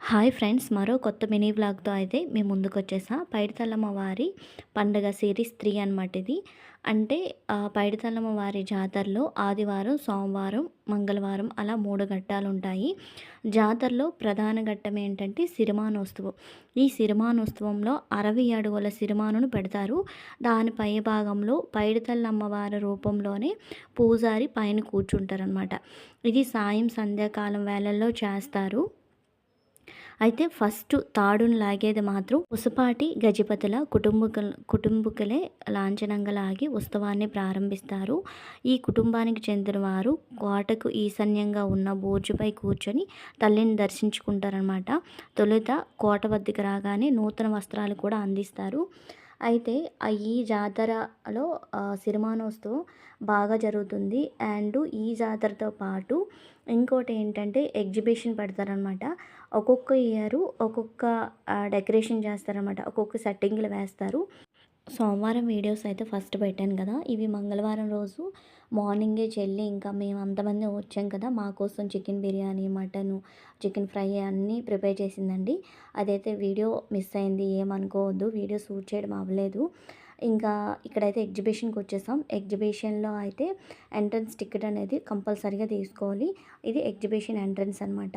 Hi friends మరో కొత్త mini వ్లాగ్తో అయితే మేము ముందుకు వచ్చేసా పైడితల్లమ్మ వారి పండుగ సిరీస్ త్రీ అనమాట ఇది. అంటే పైడితల్లమ్మ వారి జాతరలో ఆదివారం సోమవారం మంగళవారం అలా మూడు ఘట్టాలు ఉంటాయి. జాతరలో ప్రధాన ఘట్టం ఏంటంటే సిరిమానోత్సవం. ఈ సిరిమానోత్సవంలో అరవై అడుగుల సిరిమానును పెడతారు. దాని పై భాగంలో పైడితల్లమ్మ వారి రూపంలోనే పూజారి పైన కూర్చుంటారనమాట ఇది సాయం సంధ్యాకాలం వేళల్లో చేస్తారు. అయితే ఫస్ట్ తాడును లాగేది మాత్రం ఉసపాటి గజపతుల కుటుంబకుల కుటుంబకులే లాంఛనంగా లాగి ఉత్సవాన్ని ప్రారంభిస్తారు. ఈ కుటుంబానికి చెందిన వారు కోటకు ఈశాన్యంగా ఉన్న బోర్జుపై కూర్చొని తల్లిని దర్శించుకుంటారనమాట తొలుత కోట వద్దకు రాగానే నూతన వస్త్రాలు కూడా అందిస్తారు. అయితే ఈ జాతరలో సిరిమానోత్సవం బాగా జరుగుతుంది. అండ్ ఈ జాతరతో పాటు ఇంకోటి ఏంటంటే ఎగ్జిబిషన్ పెడతారనమాట ఒక్కొక్క ఇయర్ ఒక్కొక్క డెకరేషన్ చేస్తారనమాట ఒక్కొక్క సెట్టింగ్లు వేస్తారు. సోమవారం వీడియోస్ అయితే ఫస్ట్ పెట్టాను కదా. ఇవి మంగళవారం రోజు మార్నింగే చెల్లి ఇంకా మేము అంతమంది వచ్చాం కదా. మా కోసం chicken biryani mutton chicken fry అన్నీ ప్రిపేర్ చేసిందండి. అదైతే వీడియో మిస్ అయింది ఏమనుకోవద్దు. వీడియో షూట్ చేయడం అవ్వలేదు. ఇంకా ఇక్కడైతే ఎగ్జిబిషన్కి వచ్చేసాం. ఎగ్జిబిషన్లో అయితే ఎంట్రన్స్ టికెట్ అనేది కంపల్సరీగా తీసుకోవాలి. ఇది ఎగ్జిబిషన్ ఎంట్రన్స్ అనమాట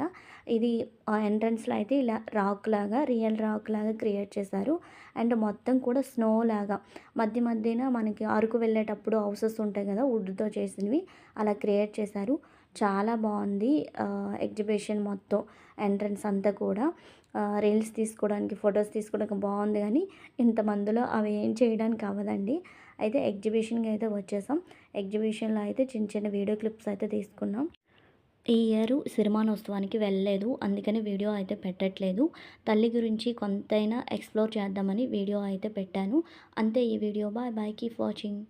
ఇది ఆ ఎంట్రన్స్లో అయితే ఇలా రాక్ లాగా రియల్ రాక్ లాగా క్రియేట్ చేశారు. అండ్ మొత్తం కూడా స్నో లాగా. మధ్య మధ్యన మనకి అరకు వెళ్ళేటప్పుడు హౌసెస్ ఉంటాయి కదా వుడ్తో చేసినవి అలా క్రియేట్ చేశారు. చాలా బాగుంది. ఎగ్జిబిషన్ మొత్తం ఎంట్రన్స్ అంతా కూడా. రీల్స్ తీసుకోవడానికి ఫొటోస్ తీసుకోవడానికి బాగుంది కానీ ఇంతమందిలో అవి ఏం చేయడానికి అవ్వదండి. అయితే ఎగ్జిబిషన్కి అయితే వచ్చేసాం. ఎగ్జిబిషన్లో అయితే చిన్న చిన్న వీడియో క్లిప్స్ అయితే తీసుకున్నాం. ఈ ఇయర్ సిరిమానోత్సవానికి వెళ్ళలేదు. అందుకని వీడియో అయితే పెట్టట్లేదు. తల్లి గురించి కొంతైనా ఎక్స్ప్లోర్ చేద్దామని వీడియో అయితే పెట్టాను. అంతే ఈ video. Bye bye. Keep watching.